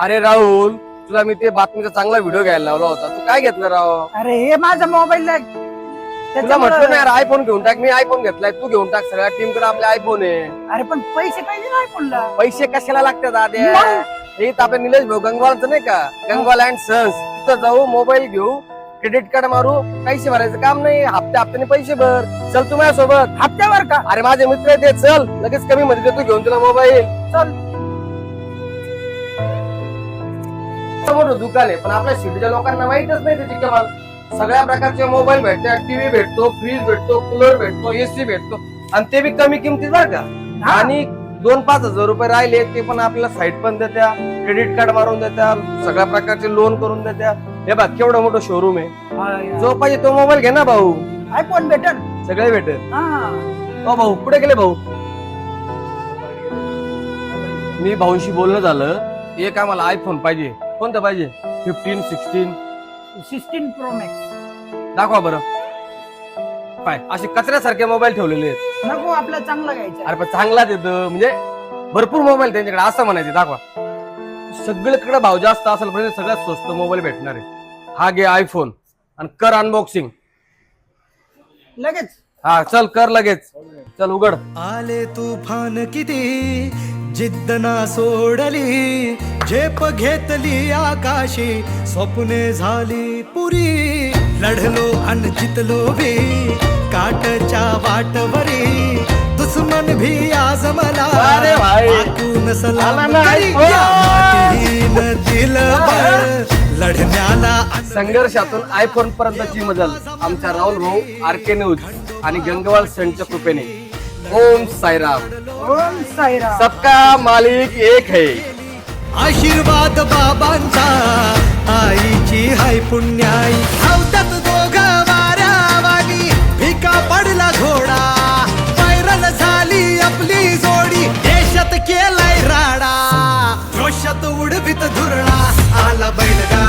अरे राहुल तुला मी ते बातमीचा चांगला व्हिडिओ घ्यायला लावला होता. तू काय घेतलं राव? अरे हे माझा मोबाईल तुला म्हटलं ना यार आयफोन घेऊन टाक मी आयफोन घेतलाय तू घेऊन टाक सगळ्या टीमकडे आपले आयफोन आहे. अरे पण पैसे पाहिजे ना आयफोनला पैसे कशाला लागतात आद्या? मग? हे इथं आपल्या निलेश भाऊ गंगवालचं नाही का? गंगवाल अँड सन्स तिथं जाऊ मोबाईल घेऊ क्रेडिट कार्ड मारू पैसे भरायचं काम नाही. हप्ते हप्त्याने पैसे भर. चल तू माझ्यासोबत. हप्त्यावर का? अरे माझे मित्र आहे ते चल. लगेच कमी मध्ये देतो घेऊन तुला मोबाईल चल. मोठं दुकान आहे पण आपल्या सिटीच्या लोकांना माहितच नाही त्याची कमाल सगळ्या प्रकारचे मोबाईल भेटतात टीव्ही भेटतो फ्रीज भेटतो कूलर भेटतो एसी भेटतो आणि ते बी कमी किमतीत बरं का. आणि दोन पाच हजार रुपये राहिले ते पण आपल्याला साईट पण देत्या क्रेडिट कार्ड मारून देत्या सगळ्या प्रकारचे लोन करून देत्या. हे बघ केवढं मोठं शोरूम आहे. जो पाहिजे तो मोबाईल घे ना भाऊ. आयफोन भेटल. सगळे भेटेल. हा. भाऊ कुठे गेले भाऊ? मी भाऊशी बोलणं झालं एक आम्हाला आयफोन पाहिजे. कोणतं पाहिजे? Fifteen sixteen sixteen pro max दाखवा बरं. पाय. असे कचऱ्यासारखे मोबाईल ठेवलेले आहेत. नको आपला चांगला घ्यायचा अरे पण चांगलाच येतं म्हणजे भरपूर मोबाईल त्यांच्याकडे असं म्हणायचे दाखवा. सगळीकडे भाव जास्त असेल म्हणजे सगळ्यात स्वस्त मोबाईल भेटणार आहे. हा घे आयफोन आणि कर अनबॉक्सिंग लगेच. हा चल कर लगेच. चल उघड. आले तुफान किती? जिद्द ना सोडली झेप घेतली आकाशी स्वप्ने झाली पुरी. लढलो अन जितलो बी काटच्या वाटवरी. दुश्मन भी आज मला सलाम मातीनं दिलं लढण्याला संघर्षातून आयफोन पर्यंतची मजल आमच्या राहुल भाऊ आर के न्यूज आणि गंगवाल सेंटच्या कृपेने. ओम साईराम. ओम साईराम. सबका मालिक एक है. आशीर्वाद बाबांचा आईची हाय पुण्याई. धावतात दोघं वाऱ्यावानी फिका पडला घोडा. पैरल झाली आपली जोडी देशात केलाय राडा. जोशात उडवीत धुरळा आला बैलगाडा.